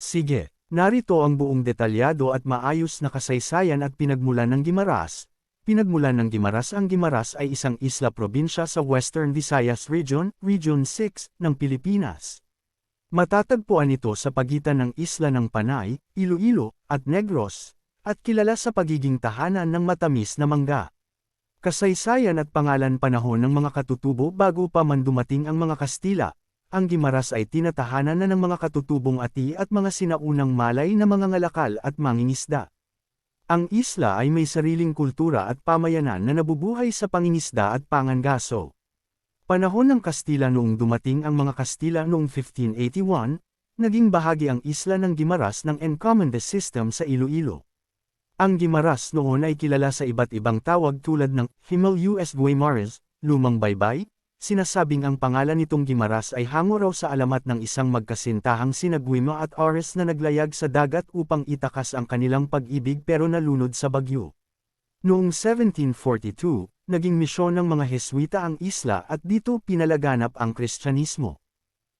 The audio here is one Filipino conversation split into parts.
Sige, narito ang buong detalyado at maayos na kasaysayan at pinagmulan ng Gimaras. Pinagmulan ng Gimaras Ang Gimaras ay isang isla probinsya sa Western Visayas Region, Region 6, ng Pilipinas. Matatagpuan ito sa pagitan ng isla ng Panay, Iloilo, at Negros, at kilala sa pagiging tahanan ng matamis na mangga. Kasaysayan at pangalan panahon ng mga katutubo bago pa man dumating ang mga Kastila, ang Gimaras ay tinatahanan na ng mga katutubong ati at mga sinaunang malay na mga ngalakal at mangingisda. Ang isla ay may sariling kultura at pamayanan na nabubuhay sa pangingisda at pangangaso. Panahon ng Kastila noong dumating ang mga Kastila noong 1581, naging bahagi ang isla ng Gimaras ng Encomiendas System sa Iloilo. Ang Gimaras noon ay kilala sa iba't ibang tawag tulad ng Himal US Guaymares, Lumang Baybay, sinasabing ang pangalan nitong Gimaras ay hango raw sa alamat ng isang magkasintahang sina Guima at Ares na naglayag sa dagat upang itakas ang kanilang pag-ibig pero nalunod sa bagyo. Noong 1742, naging misyon ng mga Heswita ang isla at dito pinalaganap ang Kristyanismo.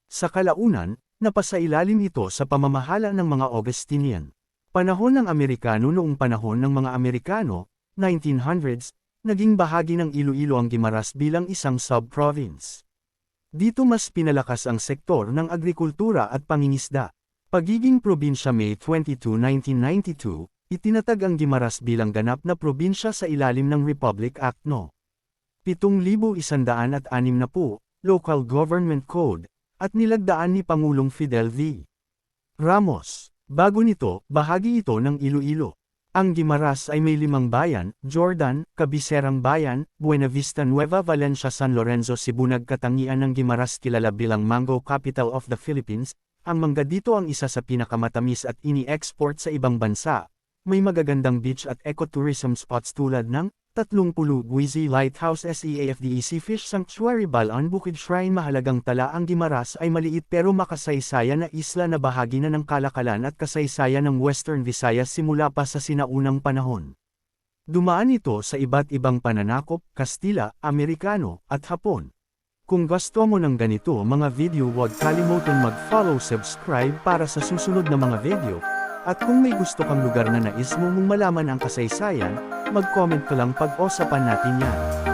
Sa kalaunan, napasailalim ito sa pamamahala ng mga Augustinian. Panahon ng Amerikano noong panahon ng mga Amerikano, 1900s, naging bahagi ng Iloilo ang Gimaras bilang isang sub-province. Dito mas pinalakas ang sektor ng agrikultura at pangingisda. Pagiging probinsya May 22, 1992, itinatag ang Gimaras bilang ganap na probinsya sa ilalim ng Republic Act No. 7160, Local Government Code, at nilagdaan ni Pangulong Fidel V. Ramos. Bago nito, bahagi ito ng Iloilo. Ang Gimaras ay may limang bayan, Jordan, Kabiserang Bayan, Buena Vista Nueva Valencia San Lorenzo Sibunag Katangian ng Gimaras kilala bilang Mango Capital of the Philippines, ang mangga dito ang isa sa pinakamatamis at ini-export sa ibang bansa. May magagandang beach at ecotourism spots tulad ng 30 Guizi Lighthouse SEAFDEC Fish Sanctuary Balaan Bukid Shrine Mahalagang tala ang Gimaras ay maliit pero makasaysayan na isla na bahagi na ng kalakalan at kasaysayan ng Western Visayas simula pa sa sinaunang panahon. Dumaan ito sa iba't ibang pananakop, Kastila, Amerikano, at Hapon. Kung gusto mo ng ganito mga video huwag kalimutan mag-follow subscribe para sa susunod na mga video, at kung may gusto kang lugar na nais mo mong malaman ang kasaysayan, mag-comment ka lang pag-osapan natin yan.